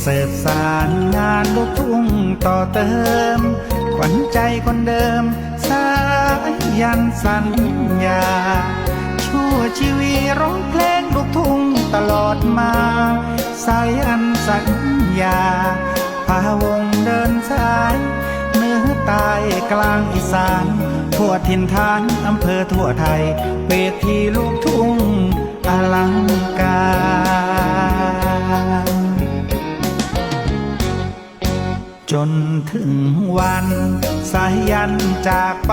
เสิร์ฟสารงานลูกทุ่งต่อเติม ขวัญใจคนเดิม สายยันสัญญา ชั่วชีวิร้องเพลงลูกทุ่งตลอดมา สายยันสัญญาพาวงเดินสายเหนื้อใตายกลางอีสาน ทั่วถิ่นฐานอำเภอทั่วไทย เวทีลูกทุ่งอลังการ จนถึงวันสายันจากไป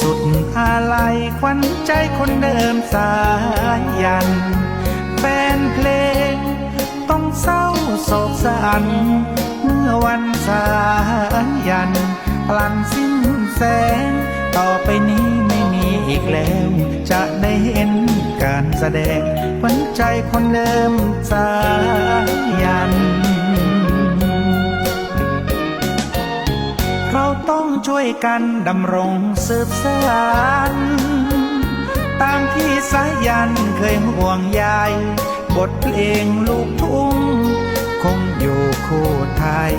สุดอาลัยขวัญใจคนเดิมสายัน แฟนเพลง ต้องเศร้าโศกสัน เมื่อวันสายัน พลันสิ้นแสง ต่อไปนี้ไม่มีอีกแล้ว จะได้เห็นการแสดงขวัญใจคนเดิมสายัน ช่วยกันดำรงสืบสานตามที่สายันเคยห่วงใยบทเพลงลูกทุ่งคงอยู่คู่ไทย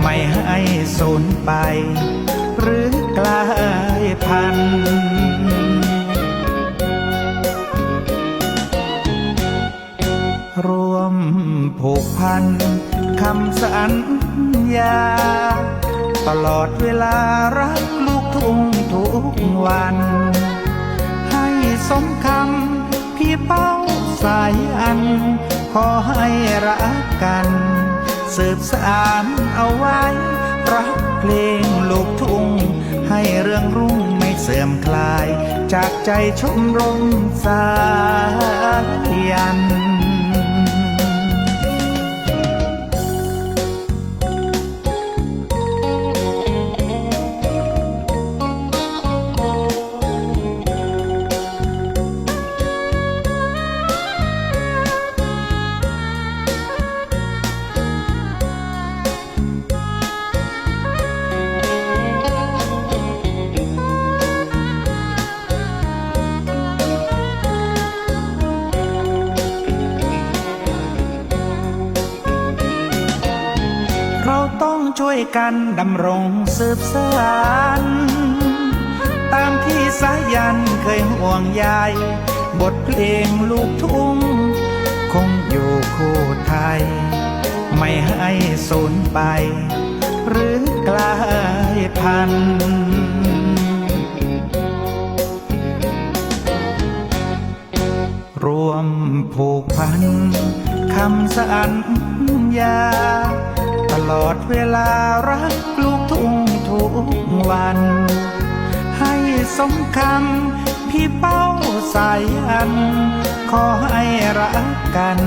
ไม่ให้สูญไป หรือกลายพันธุ์รวมผูกพันคำสัญญา ตลอดเวลารักลูกทุ่งทุกวัน ให้สมคำพี่เป้าสายอัน ขอให้รักกัน สืบสานเอาไว้ รักเพลงลูกทุ่งให้เรื่องรุ่งไม่เสื่อมคลาย จากใจชมรมสายยัน วยกันดำรงสืบสานตามที่สายันเคยห่วงใยบทเพลงลูกทุ่ง คงอยู่คู่ไทย ไม่ให้สูญไป หรือกลายพันธุ์รวมผูกพันคำสัญญา ลอดเวลารักลูกทุ่งทุกวัน ให้สมคำพี่เป้าสายอัน ขอให้รักกัน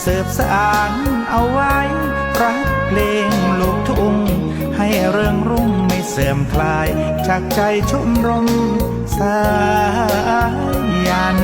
เสืบสานเอาไว้ รักเพลงลูกทุ่งให้เรื่องรุ่งไม่เสื่อมคลาย จากใจชมรมสายยัน